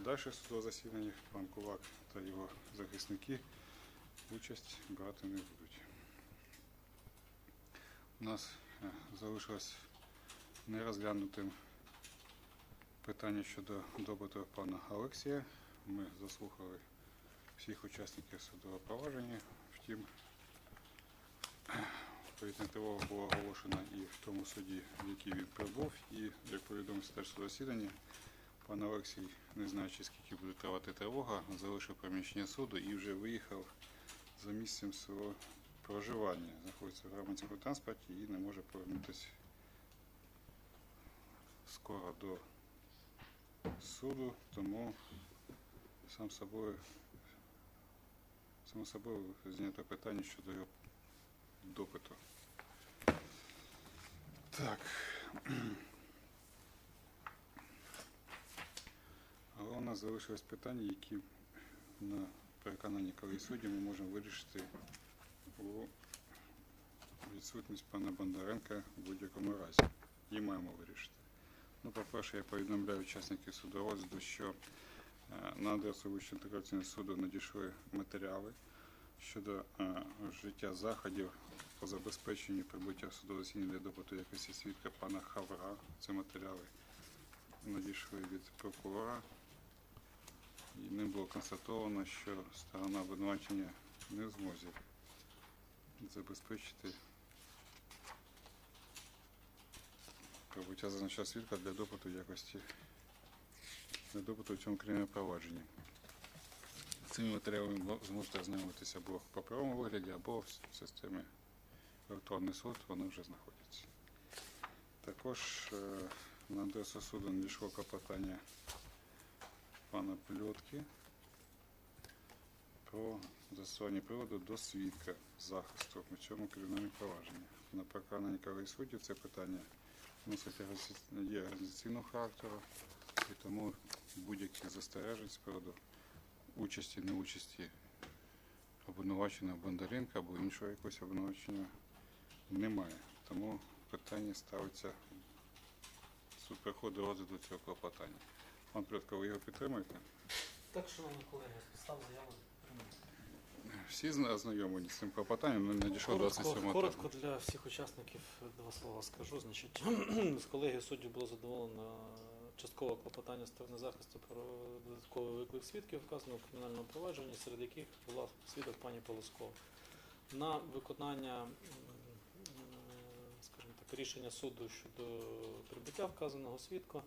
подальших судових засіданнях пан Кулак та його захисники участь брати не будуть. У нас е, залишилось нерозглянутим питання щодо допиту пана Олексія. Ми заслухали всіх учасників судового провадження. Втім, повітряна тривога була оголошена і в тому суді, в який він прибув, і як повідомився теж судове засідання, пан Олексій, не знаючи скільки буде тривати тривога, залишив приміщення суду і вже виїхав за місцем свого проживання. Знаходиться в громадському транспорті і не може повернутися скоро до суду, тому сам собою, само собою знято питання щодо його допиту. Так. У нас залишилось питання, які на переконанні колегії судді ми можемо вирішити у відсутність пана Бондаренка в будь-якому разі. І маємо вирішити. Ну, по-перше, я повідомляю учасників судорозгляду, що е, на адресу Вищого антикорупційного суду надійшли матеріали щодо е, вжиття заходів по забезпеченню прибуття судового засідання для допиту якості свідка пана Хавра. Це матеріали надійшли від прокурора. І ним було констатовано, що сторона обвинувачення не в змозі забезпечити прибуття зазначного свідка для допиту якості для допиту в цьому кримінальному провадженні. Цими матеріалами зможете ознайомитися або в паперовому вигляді, або в системі електронний суд, вони вже знаходяться. Також е, на адресу суду надійшло клопотання пана Пльотки про застосування приводу до свідка захисту у цьому кримінальному провадженні. На переконанні колегії суддів це питання носить організаційного характеру, і тому будь-яких застережень з приводу участі, неучасті обвинуваченого Бондаренка або іншого якогось обвинувачення немає. Тому питання ставиться суд приходить розгляду цього клопотання. Пан Пльотко, ви його підтримуєте? Так, шановні колеги, підстав заяву. Всі зна- ознайомлені з цим клопотанням, ну, надійшло Коротко, 27 коротко для всіх учасників два слова скажу. Значить, з колегії суддів було задоволено часткове клопотання сторони захисту про додатковий виклик свідків, вказаного в кримінальному провадженні, серед яких була свідок пані Полоскова. На виконання, скажімо так, рішення суду щодо прибуття вказаного свідка,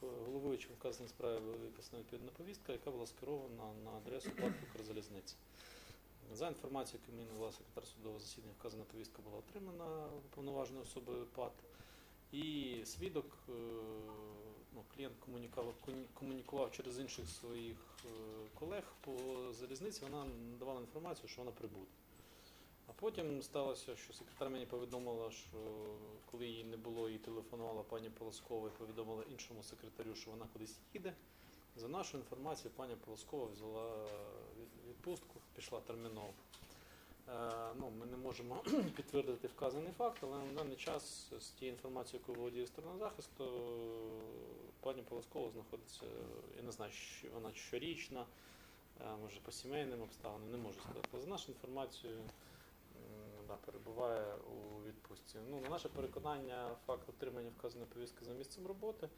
головуючим вказаної справи була виписана відповідна повістка, яка була скерована на адресу ПАД «Укрзалізниці». За інформацією, яку мені надала секретар судового засідання, вказана повістка була отримана уповноваженою особою ПАД. І свідок, е, ну, клієнт комунікував, комунікував через інших своїх е, колег по залізниці, вона надавала інформацію, що вона прибуде. А потім сталося, що секретар мені повідомила, що коли її не було, їй телефонувала пані Полоскова і повідомила іншому секретарю, що вона кудись їде. За нашу інформацію, пані Полоскова взяла відпустку, пішла терміново. Е, ну, ми не можемо підтвердити вказаний факт, але на даний час з тією інформацією, яку володіє сторона захисту, пані Полоскова знаходиться, я не знаю, що вона щорічна, е, може по сімейним обставинам, не можу сказати. За нашу інформацію да, перебуває у відпустці. Ну, на наше переконання, факт отримання вказаної повістки за місцем роботи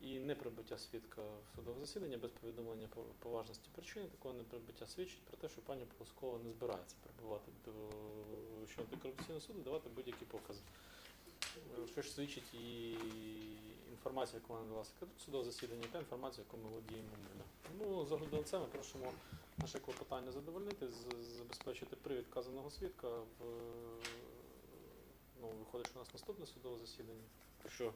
і неприбуття свідка в судове засідання без повідомлення по- поважності причини такого неприбуття свідчить про те, що пані Полоскова не збирається прибувати до Вищого антикорупційного суду, давати будь-які покази. Що ж свідчить і інформація, яку вона надала секретар судового засідання, та інформація, яку ми володіємо ми. Тому з огляду це ми просимо наше клопотання задовольнити, забезпечити привід вказаного свідка в ну, виходить, що у нас наступне судове засідання. Що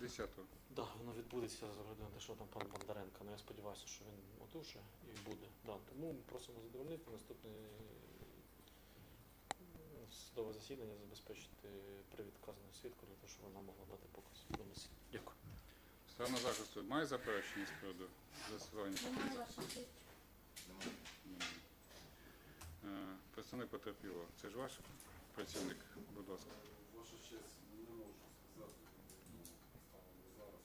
10-го. Да, воно відбудеться з огляду на те, що там пан Бондаренко. Ну я сподіваюся, що він одужає і буде. Да, тому просимо задовольнити наступне судове засідання, забезпечити привід вказаного свідку для того, щоб вона могла дати показ. Дякую. Сторона захисту має заперечення з приводу застосування? Немає? Немає. Представник потерпілого, це ж ваш працівник, будь ласка. Ваша честь, не можу сказати, станом зараз,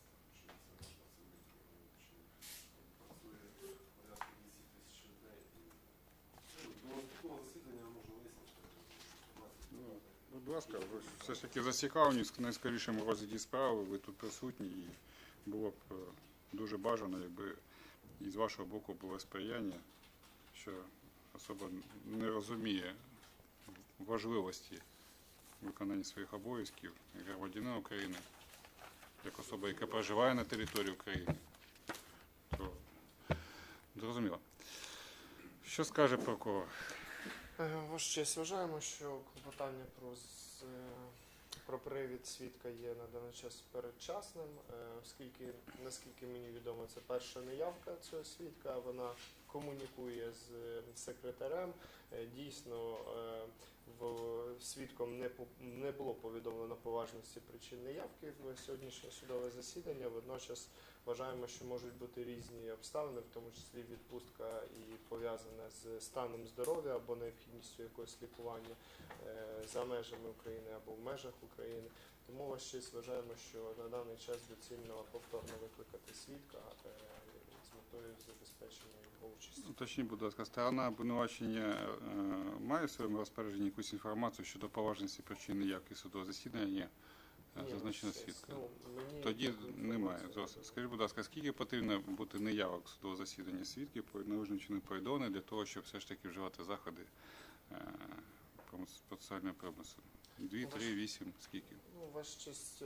ну, будь ласка, ви все ж таки зацікавлені в найскорішому розгляді справи, ви тут присутні, і було б е, дуже бажано, якби і з вашого боку було сприяння, що особа не розуміє важливості виконання своїх обов'язків як громадянина України, як особа, яка проживає на території України. То зрозуміло. Що скаже прокурор? Е, Ваш честь, вважаємо, що клопотання про, е, про привід свідка є на даний час передчасним, е, оскільки, наскільки мені відомо, це перша неявка цього свідка. Вона комунікує з е, секретарем. Е, Дійсно, свідком не не було повідомлено поважності причин неявки в сьогоднішнє судове засідання. Водночас вважаємо, що можуть бути різні обставини, в тому числі відпустка і пов'язана з станом здоров'я або необхідністю якогось лікування е, за межами України або в межах України. Тому вважаємо, що на даний час доцільно повторно викликати свідка е, метою забезпечення його участі. Уточніть, будь ласка, сторона обвинувачення е, має в своєму розпорядженні якусь інформацію щодо поважності причини явки судового засідання? Е, Зазначено свідка. ну, Тоді немає. Зовсім. Скажіть, будь ласка, скільки потрібно бути неявок судового засідання свідків по належним чином повідомлення для того, щоб все ж таки вживати заходи е, процесуального примусу? Дві, три, вісім, скільки? Ну, ваш честь,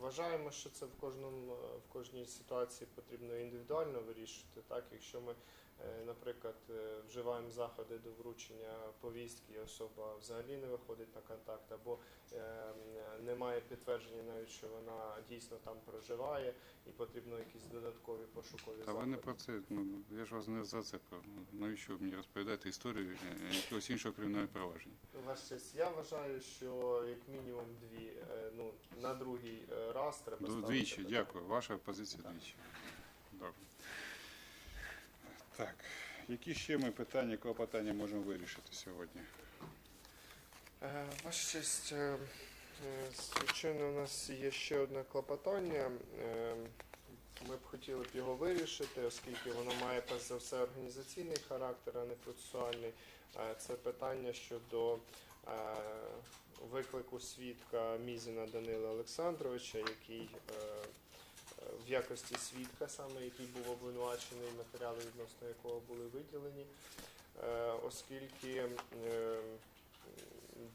вважаємо, що це в кожному е, в кожній ситуації потрібно індивідуально вирішити. Так, якщо ми, наприклад, е, вживаємо заходи до вручення повістки, і особа взагалі не виходить на контакт, або е, немає підтвердження навіть, що вона дійсно там проживає, і потрібно якісь додаткові пошукові заходи. ви не про це. Ну я ж вас не за це. про- ну, Навіщо мені розповідаєте історію е, якогось іншого кримінального провадження? Ваша честь, я вважаю, що як мінімум дві, е, ну на другий е, раз треба ставити Двічі, дякую. Ваша позиція двічі. Добре. Так, які ще ми питання, клопотання можемо вирішити сьогодні? Е, Ваша честь, е, е, звичайно, у нас є ще одне клопотання. Ми б хотіли б його вирішити, оскільки воно має перш за все організаційний характер, а не процесуальний. Це питання щодо виклику свідка Мізіна Данила Олександровича, який в якості свідка, саме який був обвинувачений, матеріали відносно якого були виділені, Е, оскільки е,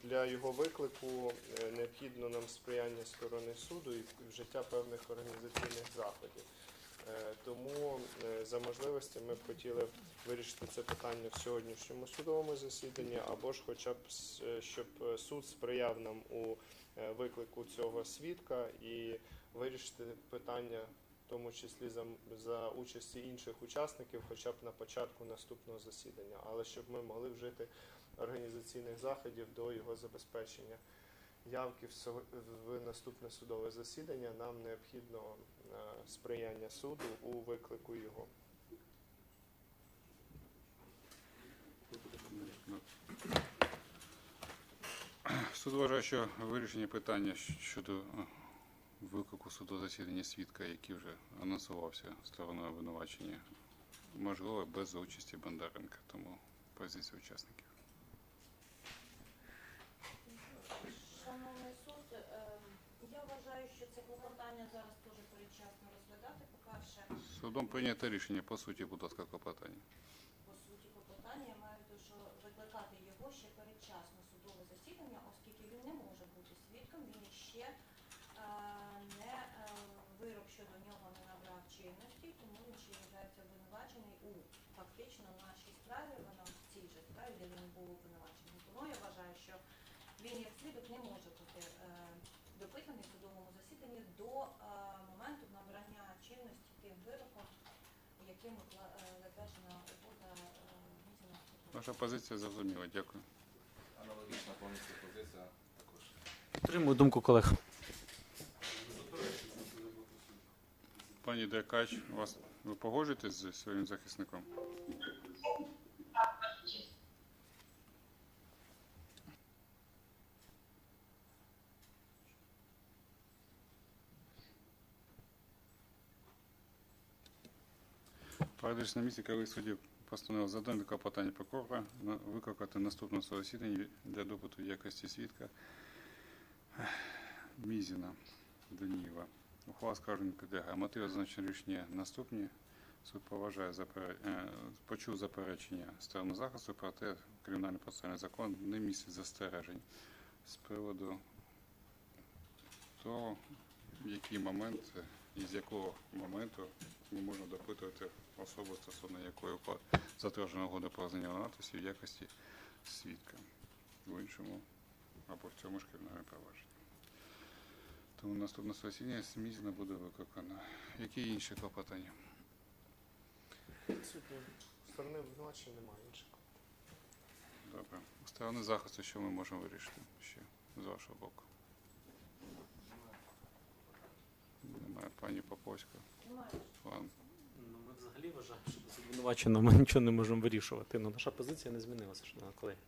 для його виклику е, необхідно нам сприяння сторони суду і вжиття певних організаційних заходів. Е, Тому е, за можливості ми б хотіли вирішити це питання в сьогоднішньому судовому засіданні, або ж хоча б е, щоб суд сприяв нам у виклику цього свідка і вирішити питання, в тому числі за, за участі інших учасників, хоча б на початку наступного засідання, але щоб ми могли вжити організаційних заходів до його забезпечення явки в, в наступне судове засідання. Нам необхідно сприяння суду у виклику його. Суд вважає, що вирішення питання щодо е, виклику суду засідання свідка, який вже анонсувався стороною обвинувачення, можливо, без участі Бондаренка, тому позиція учасників. Шановний суд, ем, я вважаю, що це клопотання зараз. Судом прийнято рішення по суті, будь ласка, клопотання. по суті клопотання я маю в що викликати його ще передчасно судове засідання, оскільки він не може бути свідком, він ще е, не е, вирок щодо нього не набрав чинності, тому він ще вважається обвинувачений у фактично нашій справі, вона в цій же справі, де він був обвинувачений. Тому я вважаю, що він як свідок не може бути е, допитаний в судовому засіданні до е, моменту набрання чинності тим вироком, яким е, затверджена угода е, Ваша позиція зрозуміла, дякую. Аналогічна повністю позиція також. Підтримую думку колег. Пані Деркач, у вас ви погоджуєтесь з своїм захисником? Передиш на місці, коли судді постановив задати клопотання прокурора викликати наступне засідання для допиту якості свідка Мізіна Данієва. Ухвала скарження підлягає. Мотиви зазначення рішення наступні. Суд поважає запере... е, почув заперечення сторони захисту, проте кримінальний процесуальний закон не містить застережень з приводу того, в який момент і з якого моменту ми можемо допитувати особу, стосовно якої уклад- затверджена угода про визнання натисі в якості свідка в іншому або в цьому ж кримінальному провадженні. Тому наступне засідання Смізіна буде викликано. Які інші клопотання? Відсутні. Сторони обвинувачення немає інших. Добре. У сторони захисту, що ми можемо вирішити ще з вашого боку? Немає пані Поповська. Ну, ми взагалі вважаємо, що без обвинуваченого ми нічого не можемо вирішувати. Ну, наша позиція не змінилася, шановні колеги.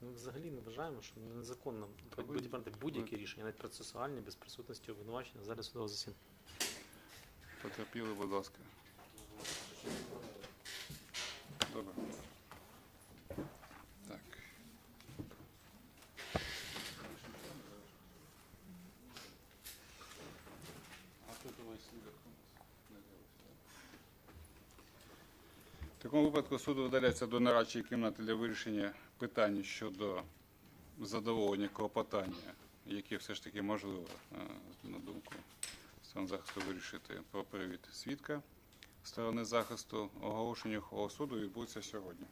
Ми взагалі не вважаємо, що незаконно Та будь- будь-які рішення, навіть процесуальні, без присутності обвинувачення зараз судового засідання. Потерпіли, будь ласка. Добре. Так. А тут у вас свідок у нас не з'явився, да? В такому випадку суду видаляється до нарадчої кімнати для вирішення питань щодо задоволення клопотання, яке все ж таки можливо, е, на думку сторон захисту вирішити про привід свідка сторони захисту. Оголошення суду відбудеться сьогодні.